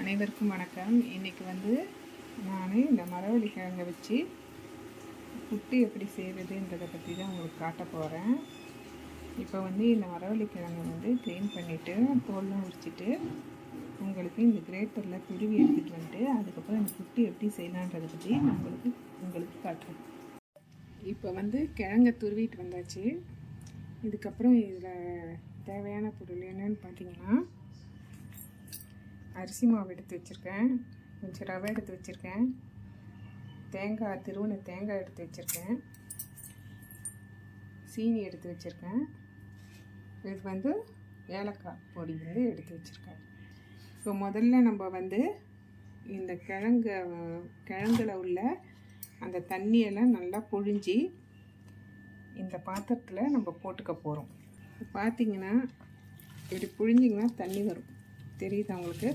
அனைவருக்கும் வணக்கம். இன்றைக்கி வந்து நான் இந்த மரவள்ளி கிழங்கை வச்சு புட்டு எப்படி செய்கிறதுன்றதை பற்றி தான் உங்களுக்கு காட்ட போகிறேன் இப்போ வந்து இந்த மரவள்ளி கிழங்கை வந்து க்ளீன் பண்ணிவிட்டு தோல்லாம் உரிச்சிட்டு உங்களுக்கு இந்த கிரேட்டரில் துருவி எடுத்துகிட்டு வந்துட்டு அதுக்கப்புறம் இந்த புட்டு எப்படி செய்யலான்றதை பற்றி நான் உங்களுக்கு உங்களுக்கு காட்டுறேன். இப்போ வந்து கிழங்கை துருவிட்டு வந்தாச்சு. இதுக்கப்புறம் இதில் தேவையான பொருள் என்னென்னு பார்த்தீங்கன்னா அரிசி மாவு எடுத்து வச்சுருக்கேன். கொஞ்சம் ரவை எடுத்து வச்சுருக்கேன். தேங்காய் திருவண்ண தேங்காய் எடுத்து வச்சுருக்கேன். சீனி எடுத்து வச்சுருக்கேன். இது வந்து ஏலக்காய் பொடி வந்து எடுத்து வச்சுருக்கேன். இப்போ முதல்ல நம்ம வந்து இந்த கிழங்கு கிழங்குல உள்ள அந்த தண்ணியெல்லாம் நல்லா புழிஞ்சி இந்த பாத்திரத்தில் நம்ம போட்டுக்க போகிறோம் பார்த்திங்கன்னா இப்படி புழிஞ்சிங்கன்னா தண்ணி வரும். தெரியுது அவங்களுக்கு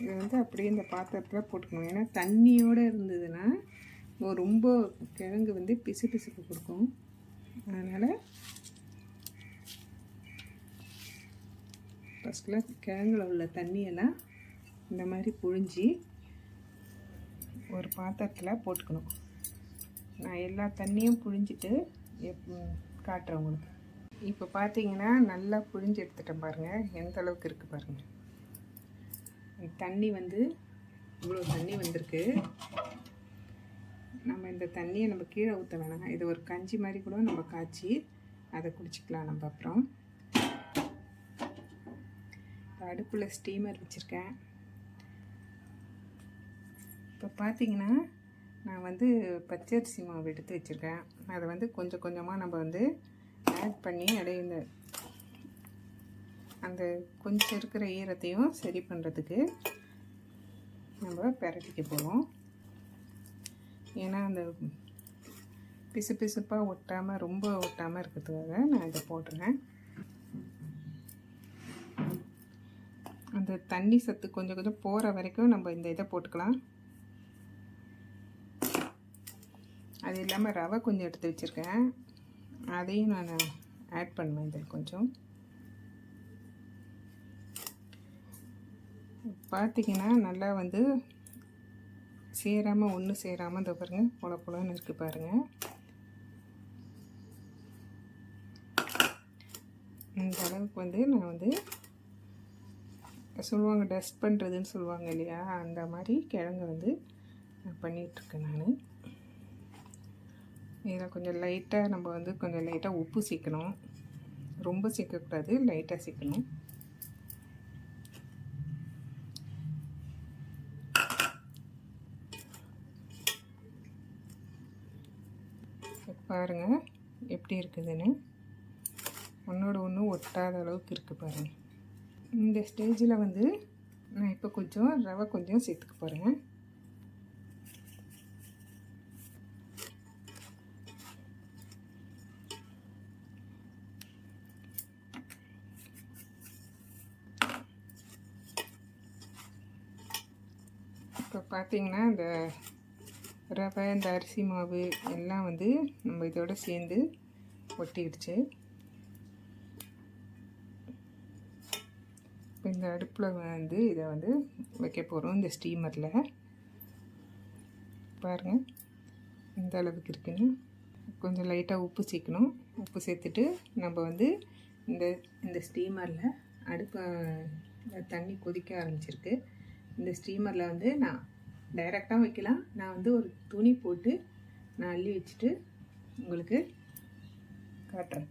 இது வந்து அப்படியே இந்த பாத்திரத்தில் போட்டுக்கணும். ஏன்னா தண்ணியோடு இருந்ததுன்னா ரொம்ப கிழங்கு வந்து பிசு பிசுக்கு கொடுக்கும். அதனால் ஃபஸ்ட்டில் கிழங்குல உள்ள தண்ணியெல்லாம் இந்த மாதிரி புழிஞ்சி ஒரு பாத்திரத்தில் போட்டுக்கணும். நான் எல்லா தண்ணியும் புழிஞ்சிட்டு எப் காட்டுறேன் உங்களுக்கு. இப்போ பார்த்தீங்கன்னா நல்லா புழிஞ்சு எடுத்துட்டேன் பாருங்கள் எந்த அளவுக்கு இருக்குது பாருங்கள் தண்ணி வந்து இவ்வளோ தண்ணி வந்திருக்கு. நம்ம இந்த தண்ணியை நம்ம கீழே ஊற்ற வேணாம். இது ஒரு கஞ்சி மாதிரி கூட நம்ம காய்ச்சி அதை குடிச்சிக்கலாம் நம்ம அப்புறம். இப்போ அடுப்பில் ஸ்டீமர் வச்சுருக்கேன். இப்போ பார்த்தீங்கன்னா நான் வந்து பச்சரிசி மாவு எடுத்து வச்சுருக்கேன். அதை வந்து கொஞ்சம் கொஞ்சமாக நம்ம வந்து ஆட் பண்ணி அப்படியே இந்த அந்த கொஞ்சம் இருக்கிற ஈரத்தையும் சரி பண்ணுறதுக்கு நம்ம பெரட்டிக்க போகிறோம் ஏன்னா அந்த பிசு பிசுப்பாக ஒட்டாமல் ரொம்ப ஒட்டாமல் இருக்கிறதுக்காக நான் இதை போட்டுறேன். அந்த தண்ணி சத்து கொஞ்சம் கொஞ்சம் போகிற வரைக்கும் நம்ம இந்த இதை போட்டுக்கலாம். அது இல்லாமல் ரவை கொஞ்சம் எடுத்து வச்சுருக்கேன். அதையும் நான் ஆட் பண்ணுவேன் இதில் கொஞ்சம். பார்த்திங்கன்னா நல்லா வந்து சேராமல் ஒன்று சேராமல் இந்த பாருங்கள் பொல பொலன்னு இருக்குது பாருங்கள் இந்த அளவுக்கு வந்து நான் வந்து சொல்லுவாங்க டஸ்ட் பண்ணுறதுன்னு சொல்லுவாங்க இல்லையா? அந்த மாதிரி கிழங்கு வந்து நான் பண்ணிகிட்ருக்கேன் நான். இதில் கொஞ்சம் லைட்டாக நம்ம வந்து கொஞ்சம் லைட்டாக உப்பு சேர்க்கணும். ரொம்ப சேர்க்கக்கூடாது லைட்டாக சேர்க்கணும். பாருங்கள் எப்படி இருக்குதுன்னு. ஒன்றோட ஒன்று ஒட்டாத அளவுக்கு இருக்குது பாருங்கள் இந்த ஸ்டேஜில் வந்து நான் இப்போ கொஞ்சம் ரவை கொஞ்சம் சேர்த்துக்க போகிறேன் பார்த்தீங்கன்னா இந்த ரவை இந்த அரிசி மாவு எல்லாம் வந்து நம்ம இதோட சேர்ந்து ஒட்டிக்கிடுச்சு இப்போ இந்த அடுப்பில் வந்து இதை வந்து வைக்க போகிறோம் இந்த ஸ்டீமரில் பாருங்கள் இந்த அளவுக்கு இருக்குன்னு. கொஞ்சம் லைட்டாக உப்பு சேர்க்கணும். உப்பு சேர்த்துட்டு நம்ம வந்து இந்த இந்த ஸ்டீமரில் அடுப்பை தண்ணி கொதிக்க ஆரம்பிச்சிருக்கு. இந்த ஸ்டீமரில் வந்து நான் டைரெக்டாக வைக்கலாம். நான் வந்து ஒரு துணி போட்டு நான் அள்ளி வச்சுட்டு உங்களுக்கு காட்டுறேன்.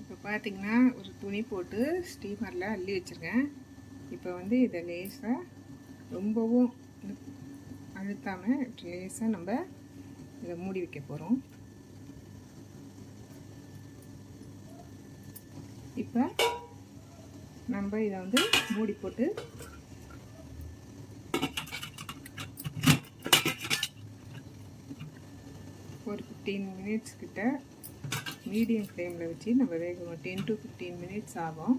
இப்போ பார்த்தீங்கன்னா ஒரு துணி போட்டு ஸ்டீமரில் அள்ளி வச்சுருக்கேன். இப்போ வந்து இதை லேசாக ரொம்பவும் அழுத்தாமல் லேசாக நம்ம இதை மூடி வைக்க போகிறோம் இப்போ நம்ம இதை வந்து மூடி போட்டு ஒரு ஃபிஃப்டீன் மினிட்ஸ் கிட்ட மீடியம் ஃப்ளேமில் வச்சு நம்ம வேகணும் டென் டு ஃபிஃப்டீன் மினிட்ஸ் ஆகும்.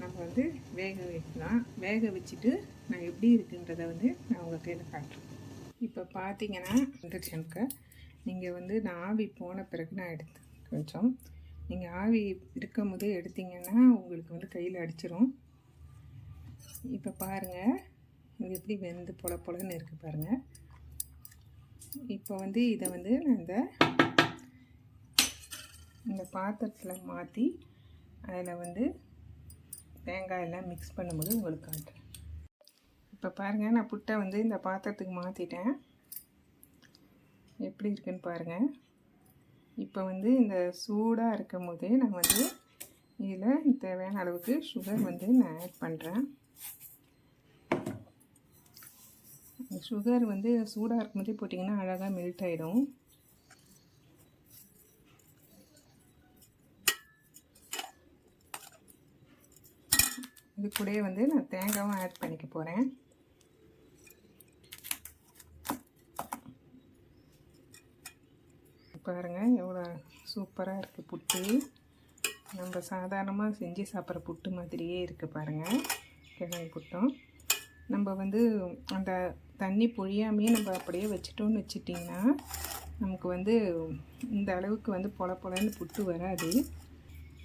நம்ம வந்து வேக வைக்கலாம். வேக வச்சுட்டு நான் எப்படி இருக்குன்றதை வந்து நான் உங்கள் கையில் காட்டுறேன். இப்போ பார்த்தீங்கன்னா இண்டக்ஷனுக்கு நீங்கள் வந்து நான் ஆவி போன பிறகு நான் எடுத்து கொஞ்சம். நீங்கள் ஆவி இருக்கும் போது எடுத்தீங்கன்னா உங்களுக்கு வந்து கையில் அடிச்சிரும். இப்போ பாருங்கள் இது எப்படி வெந்து பொல பொலன்னு இருக்குது பாருங்கள் இப்போ வந்து இதை வந்து நான் இந்த இந்த பாத்திரத்தில் மாற்றி அதில் வந்து தேங்காய் எல்லாம் மிக்ஸ் பண்ணும்போது உங்களுக்கு காட்டுறேன். இப்போ பாருங்கள் நான் புட்டை வந்து இந்த பாத்திரத்துக்கு மாற்றிட்டேன் எப்படி இருக்குன்னு பாருங்கள் இப்போ வந்து இந்த சூடாக இருக்கும் போதே நான் வந்து இதில் தேவையான அளவுக்கு சுகர் வந்து நான் ஆட் பண்ணுறேன் சுகர் வந்து சூடாக இருக்கும்போதே போட்டிங்கன்னா அழகாக மெல்ட் ஆகிடும் இது கூடயே வந்து நான் தேங்காயும் ஆட் பண்ணிக்க போகிறேன் பாருங்கள் எவ்வளோ சூப்பராக இருக்குது புட்டு. நம்ம சாதாரணமாக செஞ்சு சாப்பிட்ற புட்டு மாதிரியே இருக்குது பாருங்கள் கிழங்கு புட்டும். நம்ம வந்து அந்த தண்ணி பொழியாமையே நம்ம அப்படியே வச்சிட்டோம்னு வச்சிட்டிங்கன்னா நமக்கு வந்து இந்த அளவுக்கு வந்து பொல பொலன்னு புட்டு வராது.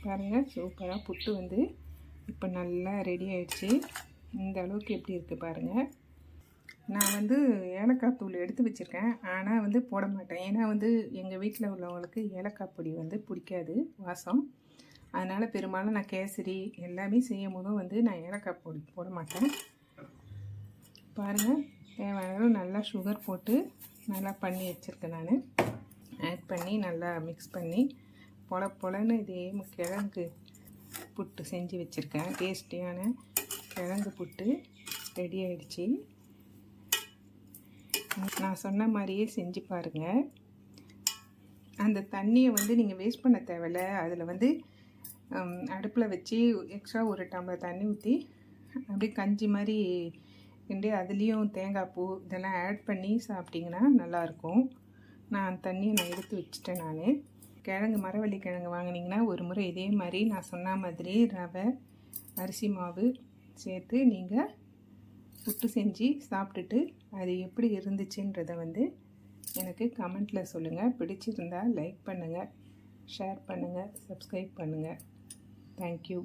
பாருங்கள் சூப்பராக புட்டு வந்து இப்போ நல்லா ரெடி ஆயிடுச்சு. இந்த அளவுக்கு எப்படி இருக்குது பாருங்கள் நான் வந்து ஏலக்காய் தூள் எடுத்து வச்சுருக்கேன். ஆனால் வந்து போட மாட்டேன். ஏன்னா வந்து எங்கள் வீட்டில் உள்ளவங்களுக்கு ஏலக்காய் பொடி வந்து பிடிக்காது வாசம். அதனால் பெரும்பாலும் நான் கேசரி எல்லாமே செய்யும் போதும் வந்து நான் ஏலக்காய் பொடி போட மாட்டேன். பாருங்கள் தேவையான நல்லா சுகர் போட்டு நல்லா பண்ணி வச்சுருக்கேன் நான். ஆட் பண்ணி நல்லா மிக்ஸ் பண்ணி பொல பொலன்னு இதே கிழங்கு புட்டு செஞ்சு வச்சுருக்கேன். டேஸ்டியான கிழங்கு புட்டு ரெடி ஆகிடுச்சி நான் சொன்ன மாதிரியே செஞ்சு பாருங்கள் அந்த தண்ணியை வந்து நீங்கள் வேஸ்ட் பண்ண தேவையில்ல. அதில் வந்து அடுப்பில் வச்சு எக்ஸ்ட்ரா ஒரு டம்ளர் தண்ணி ஊற்றி அப்படியே கஞ்சி மாதிரி கிண்டி அதுலேயும் தேங்காய் பூ இதெல்லாம் ஆட் பண்ணி சாப்பிட்டிங்கன்னா நல்லாயிருக்கும். நான் தண்ணியை நான் எடுத்து வச்சுட்டேன் நான். கிழங்கு மரவள்ளி கிழங்கு வாங்கினீங்கன்னா ஒரு முறை இதே மாதிரி நான் சொன்ன மாதிரி ரவை அரிசி மாவு சேர்த்து நீங்கள் புட்டு செஞ்சு சாப்பிட்டுட்டு அது எப்படி இருந்துச்சுன்றதை வந்து எனக்கு கமெண்ட்டில் சொல்லுங்கள் பிடிச்சிருந்தால் லைக் பண்ணுங்கள் ஷேர் பண்ணுங்கள் சப்ஸ்கிரைப் பண்ணுங்கள் தேங்க்யூ